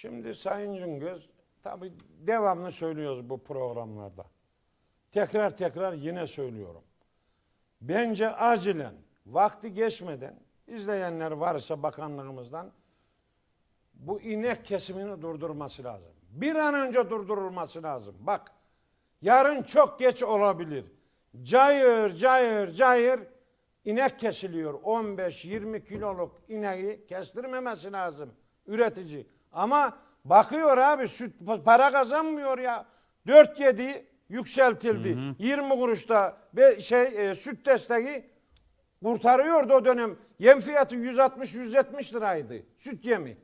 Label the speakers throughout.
Speaker 1: Şimdi Sayın Cüngöz tabi devamlı söylüyoruz bu programlarda. Tekrar tekrar yine söylüyorum. Bence acilen vakti geçmeden izleyenler varsa bakanlığımızdan bu inek kesimini durdurması lazım. Bir an önce durdurulması lazım. Bak yarın çok geç olabilir. Cayır cayır cayır inek kesiliyor. 15-20 kiloluk ineği kestirmemesi lazım üretici. Ama bakıyor abi süt para kazanmıyor ya. 4-7 yükseltildi. 20 kuruşta be, şey e, süt desteği kurtarıyordu o dönem. Yem fiyatı 160-170 liraydı. Süt yemi.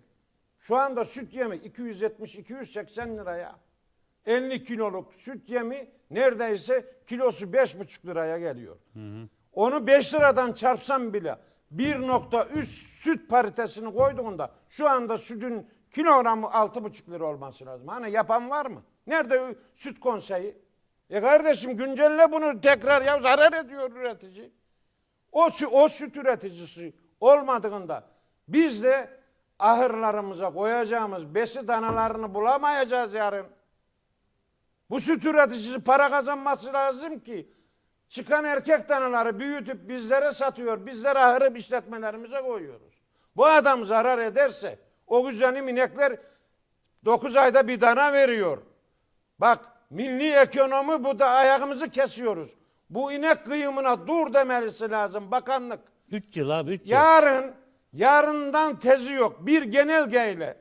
Speaker 1: Şu anda süt yemi 270-280 liraya. 50 kiloluk süt yemi neredeyse kilosu 5,5 liraya geliyor. Onu 5 liradan çarpsam bile 1.3 süt paritesini koyduğunda şu anda sütün kilogramı 6,5 lira olması lazım. Hani yapan var mı? Nerede süt konseyi? E kardeşim güncelle bunu tekrar ya zarar ediyor üretici. O, o süt üreticisi olmadığında biz de ahırlarımıza koyacağımız besi danalarını bulamayacağız yarın. Bu süt üreticisi para kazanması lazım ki çıkan erkek danaları büyütüp bizlere satıyor. Bizler ahırı işletmelerimize koyuyoruz. Bu adam zarar ederse o güzelim inekler 9 ayda bir dana veriyor. Bak milli ekonomi bu da ayağımızı kesiyoruz. Bu inek kıyımına dur demelisi lazım bakanlık.
Speaker 2: 3 yıl abi 3 yıl.
Speaker 1: Yarın, yarından tezi yok. Bir genelgeyle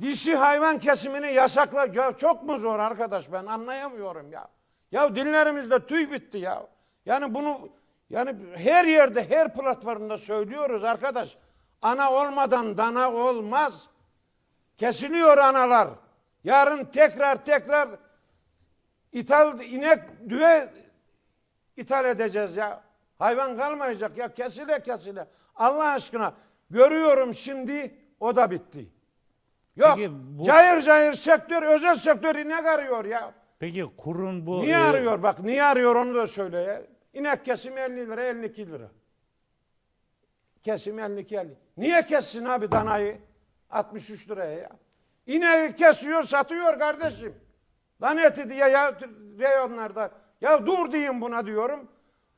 Speaker 1: dişi hayvan kesimini yasakla. Ya çok mu zor arkadaş ben anlayamıyorum ya. Ya dinlerimizde tüy bitti ya. Yani bunu yani her yerde her platformda söylüyoruz arkadaş. Ana olmadan dana olmaz. Kesiliyor analar. Yarın tekrar tekrar ithal inek düve ithal edeceğiz ya. Hayvan kalmayacak ya kesile kesile. Allah aşkına görüyorum şimdi o da bitti. Yok
Speaker 2: Peki bu-
Speaker 1: cayır cayır sektör özel sektör inek arıyor ya.
Speaker 2: Peki kurun bu
Speaker 1: Niye
Speaker 2: e,
Speaker 1: arıyor bak niye arıyor onu da söyle ya. İnek kesimi 50 lira 52 lira. Kesim 52 50. Niye kessin abi danayı? 63 liraya ya. İneği kesiyor satıyor kardeşim. Lan eti diye ya reyonlarda. Ya dur diyeyim buna diyorum.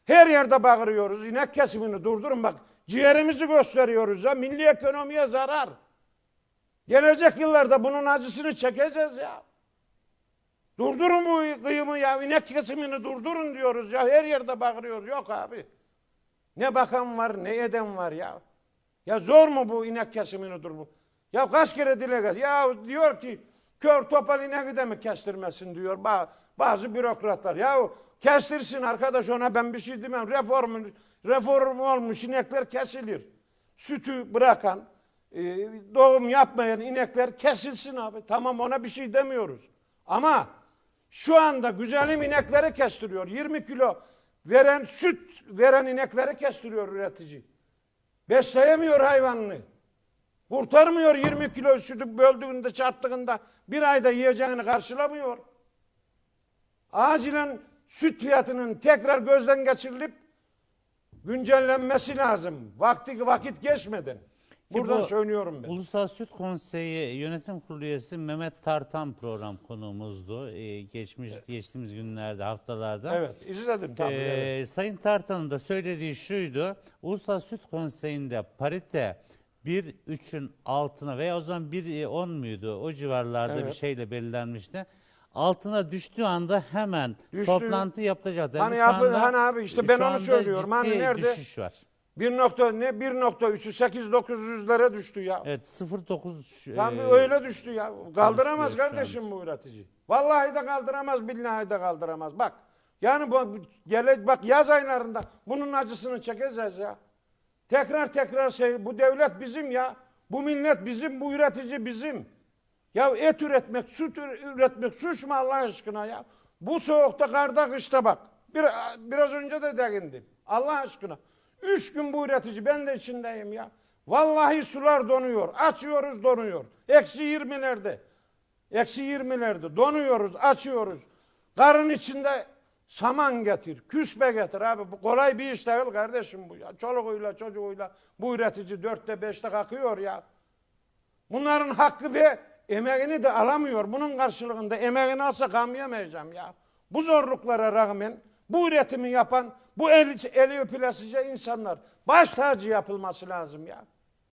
Speaker 1: Her yerde bağırıyoruz. İnek kesimini durdurun bak. Ciğerimizi gösteriyoruz ya. Milli ekonomiye zarar. Gelecek yıllarda bunun acısını çekeceğiz ya. Durdurun bu kıyımı ya. İnek kesimini durdurun diyoruz ya. Her yerde bağırıyoruz. Yok abi. Ne bakan var ne eden var ya. Ya zor mu bu inek kesimini dur bu? Ya kaç kere dile gel. Ya diyor ki kör topal ineği de mi kestirmesin diyor ba- bazı bürokratlar. Ya kestirsin arkadaş ona ben bir şey demem. Reform, reform olmuş inekler kesilir. Sütü bırakan, e, doğum yapmayan inekler kesilsin abi. Tamam ona bir şey demiyoruz. Ama şu anda güzelim inekleri kestiriyor. 20 kilo veren süt veren inekleri kestiriyor üretici. Besleyemiyor hayvanını. Kurtarmıyor 20 kilo sütü böldüğünde çarptığında bir ayda yiyeceğini karşılamıyor. Acilen süt fiyatının tekrar gözden geçirilip güncellenmesi lazım. Vakti vakit geçmeden. Buradan
Speaker 2: bu
Speaker 1: söylüyorum ben.
Speaker 2: Ulusal Süt Konseyi Yönetim Kurulu üyesi Mehmet Tartan program konuğumuzdu. Ee, geçmiş geçtiğimiz günlerde, haftalarda.
Speaker 1: Evet izledim tabii.
Speaker 2: Ee,
Speaker 1: evet.
Speaker 2: Sayın Tartan'ın da söylediği şuydu. Ulusal Süt Konseyi'nde parite 1.3'ün altına veya o zaman 1.10 muydu? O civarlarda bir
Speaker 1: Evet.
Speaker 2: şeyle belirlenmişti. Altına düştüğü anda hemen
Speaker 1: Düştü.
Speaker 2: toplantı yapılacaktı.
Speaker 1: Hani
Speaker 2: şu
Speaker 1: yapı-
Speaker 2: anda-
Speaker 1: hani abi işte ben onu söylüyorum. Hani nerede?
Speaker 2: düşüş var.
Speaker 1: 1 nokta ne 1.3'ü 8900'lere düştü ya.
Speaker 2: Evet 0.9
Speaker 1: Tam
Speaker 2: e,
Speaker 1: öyle düştü ya. Kaldıramaz kardeşim bu üretici. Vallahi de kaldıramaz, billahi de kaldıramaz. Bak yani bu gele, bak yaz aylarında bunun acısını çekeceğiz ya. Tekrar tekrar şey bu devlet bizim ya. Bu millet bizim, bu üretici bizim. Ya et üretmek, süt ür- üretmek suç mu Allah aşkına ya? Bu soğukta, karda, kışta bak. Bir, biraz önce de değindim. Allah aşkına. Üç gün bu üretici, ben de içindeyim ya. Vallahi sular donuyor. Açıyoruz donuyor. Eksi yirmilerde. Eksi yirmilerde donuyoruz, açıyoruz. Karın içinde saman getir, küspe getir abi. Bu kolay bir iş değil kardeşim bu ya. Çoluğuyla çocuğuyla bu üretici dörtte beşte kalkıyor ya. Bunların hakkı ve emeğini de alamıyor. Bunun karşılığında emeğini alsa kalmayamayacağım ya. Bu zorluklara rağmen bu üretimi yapan bu eli, eli öpülesice insanlar baş tacı yapılması lazım ya.